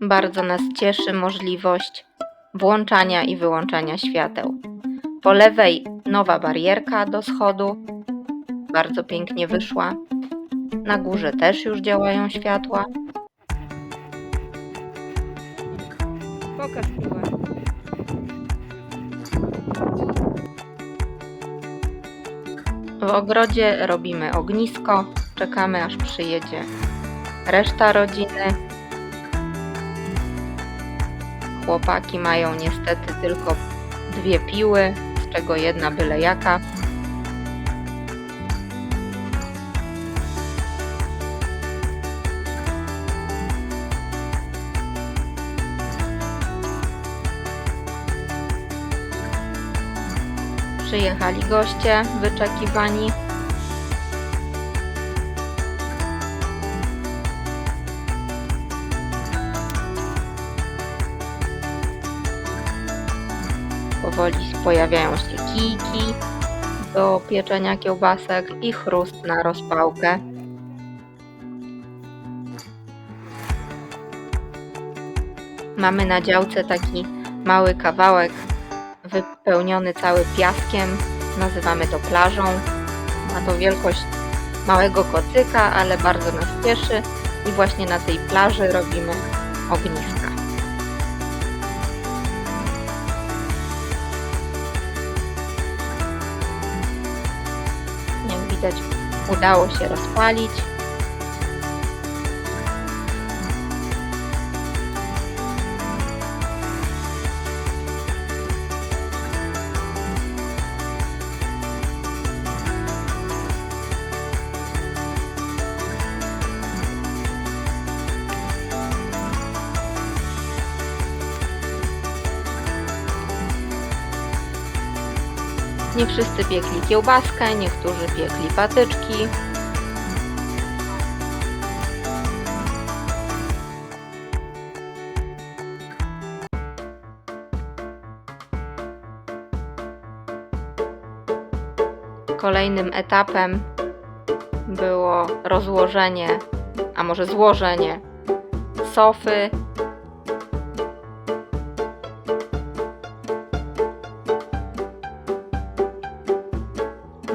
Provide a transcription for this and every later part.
Bardzo nas cieszy możliwość włączania i wyłączania świateł. Po lewej nowa barierka do schodu. Bardzo pięknie wyszła. Na górze też już działają światła. Pokaż piłę. W ogrodzie robimy ognisko. Czekamy aż przyjedzie reszta rodziny. Chłopaki mają niestety tylko dwie piły, z czego jedna byle jaka. Przyjechali goście wyczekiwani. Powoli pojawiają się kijki do pieczenia kiełbasek i chrust na rozpałkę. Mamy na działce taki mały kawałek wypełniony cały piaskiem. Nazywamy to plażą. Ma to wielkość małego kocyka, ale bardzo nas cieszy i właśnie na tej plaży robimy ogniska. Widać, udało się rozpalić. Nie wszyscy piekli kiełbaskę, niektórzy piekli patyczki. Kolejnym etapem było rozłożenie, a może złożenie sofy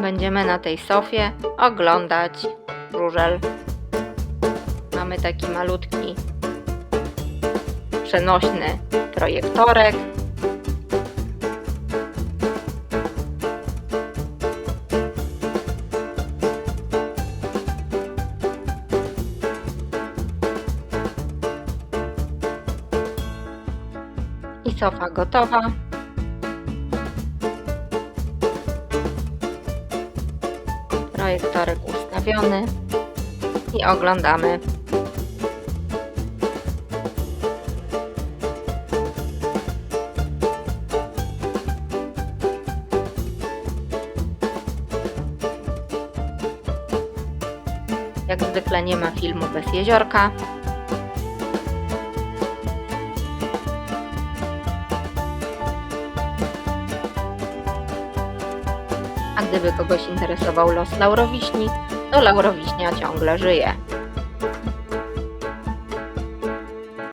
Będziemy na tej sofie oglądać żużel. Mamy taki malutki, przenośny projektorek. I sofa gotowa. Projektorek ustawiony i oglądamy. Jak zwykle nie ma filmu bez jeziorka. A gdyby kogoś interesował los laurowiśni, to laurowiśnia ciągle żyje.